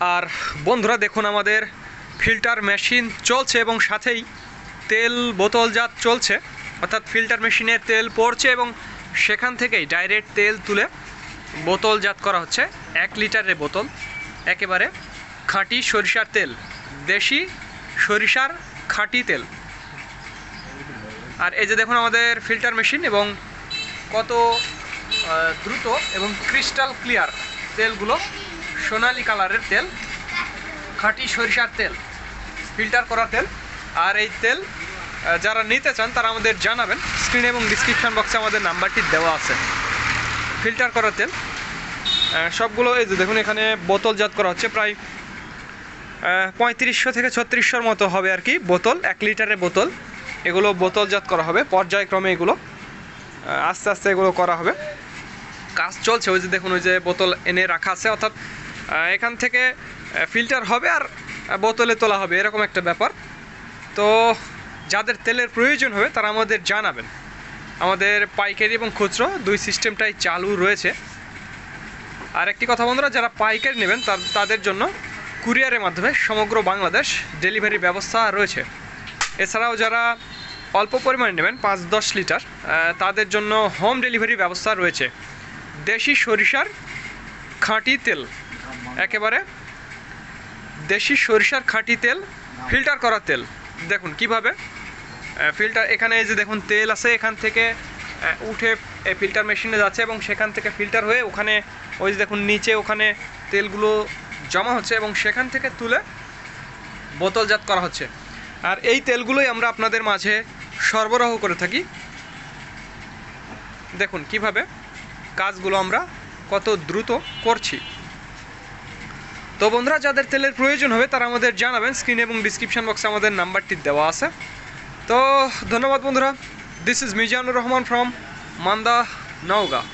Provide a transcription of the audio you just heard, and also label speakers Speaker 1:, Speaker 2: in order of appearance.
Speaker 1: আর বন্ধুরা দেখুন আমাদের ফিল্টার মেশিন চলছে এবং সাথেই তেল বোতলজাত চলছে। অর্থাৎ ফিল্টার মেশিনে তেল পড়ছে এবং সেখান থেকেই ডাইরেক্ট তেল তুলে বোতলজাত করা হচ্ছে। এক লিটারের বোতল, একেবারে খাঁটি সরিষার তেল, দেশি সরিষার খাঁটি তেল। আর এই যে দেখুন আমাদের ফিল্টার মেশিন এবং কত দ্রুত এবং ক্রিস্টাল ক্লিয়ার তেলগুলো সোনালি কালারের তেল, খাঁটি সরিষার তেল, ফিল্টার করা তেল। আর এই তেল যারা নিতে চান তারা আমাদের জানাবেন। স্ক্রিন এবং ডিসক্রিপশন বক্সে আমাদের নাম্বারটি দেওয়া আছে। ফিল্টার করা তেল। সবগুলো এই যে দেখুন, এখানে বোতলজাত করা হচ্ছে। প্রায় পঁয়ত্রিশশো থেকে ছত্রিশশোর মতো হবে আর কি বোতল, এক লিটারের বোতল। এগুলো বোতলজাত করা হবে। পর্যায়ক্রমে এগুলো আস্তে আস্তে এগুলো করা হবে। কাজ চলছে, ওই যে দেখুন, ওই যে বোতল এনে রাখা আছে, অর্থাৎ এখান থেকে ফিল্টার হবে আর বোতলে তোলা হবে, এরকম একটা ব্যাপার। তো, যাদের তেলের প্রয়োজন হবে, তারা আমাদের জানাবেন। আমাদের পাইকারি এবং খুচরো দুই সিস্টেমটাই চালু রয়েছে। আর একটি কথা বন্ধুরা, যারা পাইকারি নেবেন তাদের জন্য কুরিয়ারের মাধ্যমে সমগ্র বাংলাদেশ ডেলিভারি ব্যবস্থা রয়েছে। এছাড়াও যারা অল্প পরিমাণে নেবেন, পাঁচ দশ লিটার তাদের জন্য হোম ডেলিভারি ব্যবস্থা রয়েছে। দেশি সরিষার খাঁটি তেল। একেবারে দেশি সরিষার খাঁটি তেল, ফিল্টার করা তেল। দেখুন কীভাবে ফিল্টার এখানে এই যে দেখুন তেল আছে এখান থেকে উঠে ফিল্টার মেশিনে যাচ্ছে এবং সেখান থেকে ফিল্টার হয়ে ওখানে ওই যে দেখুন নিচে ওখানে তেলগুলো জমা হচ্ছে এবং সেখান থেকে তুলে বোতলজাত করা হচ্ছে। আর এই তেলগুলোই আমরা আপনাদের মাঝে সরবরাহ করে থাকি। দেখুন কীভাবে কাজগুলো আমরা কত দ্রুত করছি। তো বন্ধুরা, যাদের তেলের প্রয়োজন হবে তারা আমাদের জানাবেন। স্ক্রিন এবং ডিসক্রিপশন বক্সে আমাদের নাম্বারটি দেওয়া আছে। তো ধন্যবাদ বন্ধুরা। This is Mizanur Rahman from Manda, Naogaon.